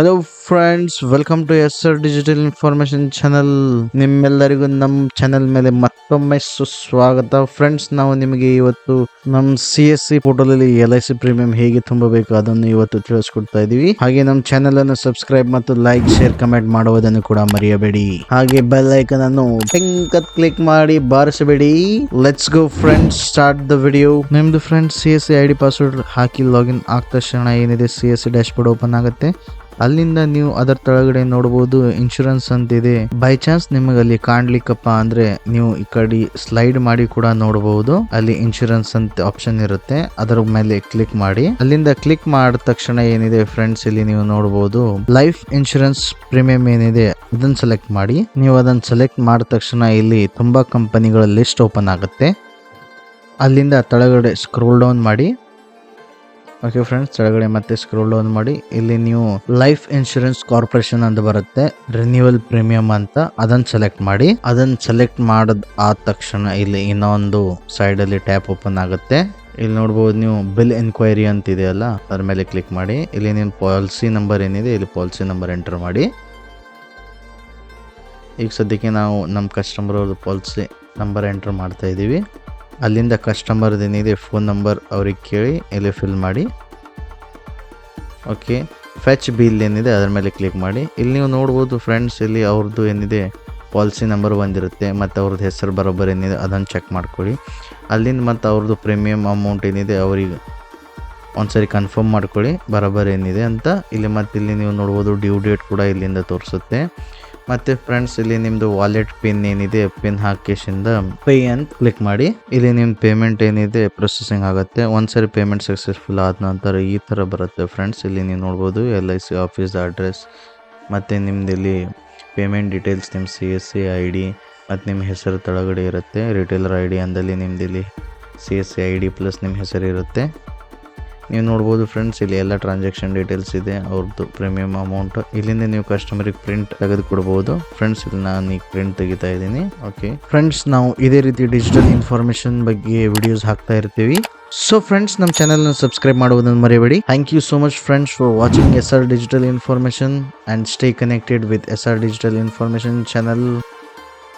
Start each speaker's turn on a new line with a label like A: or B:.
A: Hello friends welcome to S R digital information channel ನಿಮ್ಮೆಲ್ಲರಿಗೂ ನಮ್ಮ channel ಮೇಲೆ ಮತ್ತೊಮ್ಮೆ ಸುಸ್ವಾಗತ. ಫ್ರೆಂಡ್ಸ್ ನಾವು ನಿಮಗೆ ಇವತ್ತು ನಮ್ಮ ಸಿ ಎಸ್ ಸಿ ಪೋರ್ಟಲಲ್ಲಿ ಎಲ್ ಐ ಸಿ ಪ್ರೀಮಿಯಂ ಹೇಗೆ ತುಂಬಬೇಕು ಅದನ್ನು ಇವತ್ತು ತಿಳಿಸ್ಕೊಡ್ತಾ ಇದೀವಿ. ಹಾಗೆ ನಮ್ಮ ಚಾನಲ್ ಅನ್ನು ಸಬ್ಸ್ಕ್ರೈಬ್ ಮತ್ತು ಲೈಕ್ ಶೇರ್ ಕಮೆಂಟ್ ಮಾಡುವುದನ್ನು ಕೂಡ ಮರೆಯಬೇಡಿ. ಹಾಗೆ ಬೆಲ್ ಐಕನ್ ಅನ್ನು ಟಿಂಕ್ ಕ್ಲಿಕ್ ಮಾಡಿ ಬಾರಿಸಬೇಡಿ. Let's go friends start the video ನಿಮ್ದು friends C S C I D password hockey login ಆಗ ತಕ್ಷಣ ಏನಿದೆ C S C dash open ಆಗುತ್ತೆ. ಅಲ್ಲಿಂದ ನೀವು ಅದರ ತಳಗಡೆ ನೋಡಬಹುದು ಇನ್ಶೂರೆನ್ಸ್ ಅಂತಿದೆ. ಬೈ ಚಾನ್ಸ್ ನಿಮಗೆ ಅಲ್ಲಿ ಕಾಣ್ಲಿಕ್ಕಪ್ಪ ಅಂದ್ರೆ ನೀವು ಈ ಕಡೆ ಸ್ಲೈಡ್ ಮಾಡಿ ಕೂಡ ನೋಡಬಹುದು. ಅಲ್ಲಿ ಇನ್ಶೂರೆನ್ಸ್ ಅಂತ ಆಪ್ಷನ್ ಇರುತ್ತೆ. ಅದರ ಮೇಲೆ ಕ್ಲಿಕ್ ಮಾಡಿ. ಅಲ್ಲಿಂದ ಕ್ಲಿಕ್ ಮಾಡಿದ ತಕ್ಷಣ ಏನಿದೆ ಫ್ರೆಂಡ್ಸ್ ಇಲ್ಲಿ ನೀವು ನೋಡಬಹುದು. ಲೈಫ್ ಇನ್ಶೂರೆನ್ಸ್ ಪ್ರೀಮಿಯಂ ಏನಿದೆ ಅದನ್ನ ಸೆಲೆಕ್ಟ್ ಮಾಡಿ. ನೀವು ಅದನ್ನ ಸೆಲೆಕ್ಟ್ ಮಾಡಿದ ತಕ್ಷಣ ಇಲ್ಲಿ ತುಂಬಾ ಕಂಪನಿಗಳ ಲಿಸ್ಟ್ ಓಪನ್ ಆಗುತ್ತೆ. ಅಲ್ಲಿಂದ ತಳಗಡೆ ಸ್ಕ್ರೋಲ್ ಡೌನ್ ಮಾಡಿ. ಓಕೆ ಫ್ರೆಂಡ್ಸ್ ಕೆಳಗಡೆ ಮತ್ತೆ ಸ್ಕ್ರೋಲ್ ಡೌನ್ ಮಾಡಿ. ಇಲ್ಲಿ ನೀವು ಲೈಫ್ ಇನ್ಶೂರೆನ್ಸ್ ಕಾರ್ಪೊರೇಷನ್ ಅಂತ ಬರುತ್ತೆ. ರಿನ್ಯೂವಲ್ ಪ್ರೀಮಿಯಂ ಅಂತ ಅದನ್ನ ಸೆಲೆಕ್ಟ್ ಮಾಡಿ. ಅದನ್ನ ಸೆಲೆಕ್ಟ್ ಮಾಡದ್ ಆದ ತಕ್ಷಣ ಇಲ್ಲಿ ಇನ್ನೊಂದು ಸೈಡ್ ಅಲ್ಲಿ ಟ್ಯಾಪ್ ಓಪನ್ ಆಗುತ್ತೆ. ಇಲ್ಲಿ ನೋಡ್ಬೋದು ನೀವು ಬಿಲ್ ಎನ್ಕ್ವೈರಿ ಅಂತ ಇದೆಯಲ್ಲ ಅದ್ರ ಮೇಲೆ ಕ್ಲಿಕ್ ಮಾಡಿ. ಇಲ್ಲಿ ನಿಮ್ಮ ಪಾಲಿಸಿ ನಂಬರ್ ಏನಿದೆ, ಇಲ್ಲಿ ಪಾಲಿಸಿ ನಂಬರ್ ಎಂಟರ್ ಮಾಡಿ. ಈಗ ಸದ್ಯಕ್ಕೆ ನಾವು ನಮ್ಮ ಕಸ್ಟಮರ್ ಅವ್ರದ್ದು ಪಾಲಿಸಿ ನಂಬರ್ ಎಂಟರ್ ಮಾಡ್ತಾ ಇದ್ದೀವಿ ಅಲ್ಲಿಂದ ಕಸ್ಟಮರ್ದು ಏನಿದೆ ಫೋನ್ ನಂಬರ್ ಅವ್ರಿಗೆ ಕೇಳಿ ಇಲ್ಲಿ ಫಿಲ್ ಮಾಡಿ. ಓಕೆ ಫೆಚ್ ಬಿಲ್ ಏನಿದೆ, ಅದರ ಮೇಲೆ ಕ್ಲಿಕ್ ಮಾಡಿ. ಇಲ್ಲಿ ನೀವು ನೋಡ್ಬೋದು ಫ್ರೆಂಡ್ಸ್ ಇಲ್ಲಿ ಅವ್ರದ್ದು ಏನಿದೆ ಪಾಲಿಸಿ ನಂಬರ್ ಬಂದಿರುತ್ತೆ ಮತ್ತು ಅವ್ರದ್ದು ಹೆಸರು ಬರೋಬ್ಬರ ಏನಿದೆ, ಅದನ್ನು ಚೆಕ್ ಮಾಡ್ಕೊಳ್ಳಿ. ಅಲ್ಲಿಂದ ಮತ್ತು ಅವ್ರದ್ದು ಪ್ರೀಮಿಯಮ್ ಅಮೌಂಟ್ ಏನಿದೆ, ಅವ್ರಿಗೆ ಒಂದ್ಸರಿ ಕನ್ಫರ್ಮ್ ಮಾಡ್ಕೊಳ್ಳಿ, ಬರೋಬ್ಬರ ಏನಿದೆ ಅಂತ. ಇಲ್ಲಿ ಮತ್ತು ಇಲ್ಲಿ ನೀವು ನೋಡ್ಬೋದು ಡ್ಯೂ ಡೇಟ್ ಕೂಡ ಇಲ್ಲಿಂದ ತೋರಿಸುತ್ತೆ. ಮತ್ತು ಫ್ರೆಂಡ್ಸ್ ಇಲ್ಲಿ ನಿಮ್ದು ವಾಲೆಟ್ ಪಿನ್ ಏನಿದೆ ಪಿನ್ ಹಾಕಿಸಿಂದ ಪೇ ಅಂತ ಕ್ಲಿಕ್ ಮಾಡಿ. ಇಲ್ಲಿ ನಿಮ್ಮ ಪೇಮೆಂಟ್ ಏನಿದೆ ಪ್ರೊಸೆಸಿಂಗ್ ಆಗುತ್ತೆ. ಒಂದ್ಸರಿ ಪೇಮೆಂಟ್ ಸಕ್ಸಸ್ಫುಲ್ ಆದ ನಂತರ ಈ ತರ ಬರುತ್ತೆ ಫ್ರೆಂಡ್ಸ್ ಇಲ್ಲಿ ನೀವು ನೋಡ್ಬೋದು L I C office address ಮತ್ತೆ ನಿಮ್ದು ಇಲ್ಲಿ ಪೇಮೆಂಟ್ ಡೀಟೇಲ್ಸ್ ನಿಮ್ಮ C S C I D ಮತ್ತು ನಿಮ್ಮ ಹೆಸರು ತಳಗಡೆ ಇರುತ್ತೆ. ರಿಟೇಲರ್ ಐ ಡಿ ಅಂದಲ್ಲಿ ನಿಮ್ದು ಇಲ್ಲಿ C S C I D plus ನಿಮ್ಮ ಹೆಸರು ಇರುತ್ತೆ. ನೀವು ನೋಡ್ಬೋದು ಫ್ರೆಂಡ್ಸ್ ಇಲ್ಲಿ ಎಲ್ಲ ಟ್ರಾನ್ಸಾಕ್ಷನ್ ಡೀಟೇಲ್ಸ್ ಇದೆ ಅವ್ರದ್ದು ಪ್ರೀಮಿಯಂ ಅಮೌಂಟ್ ಇಲ್ಲಿಂದ ನೀವು ಕಸ್ಟಮರಿಗೆ ಪ್ರಿಂಟ್ ತೆಗೆದು ಕೊಡ್ಬೋದು ಫ್ರೆಂಡ್ಸ್ ಇಲ್ಲಿ ನಾನು ಈಗ ಪ್ರಿಂಟ್ ತೆಗಿತಾ ಇದ್ದೀನಿ. ಓಕೆ ಫ್ರೆಂಡ್ಸ್ ನಾವು ಇದೇ ರೀತಿ ಡಿಜಿಟಲ್ ಇನ್ಫಾರ್ಮೇಶನ್ ಬಗ್ಗೆ ವಿಡಿಯೋಸ್ ಹಾಕ್ತಾ ಇರ್ತೀವಿ. ಸೊ ಫ್ರೆಂಡ್ಸ್ ನಮ್ಮ ಚಾನಲ್ನ ಸಬ್ಸ್ಕ್ರೈಬ್ ಮಾಡುವುದನ್ನು ಮರೆಯಬೇಡಿ thank you so much friends for watching S R digital information and stay connected with S R digital information channel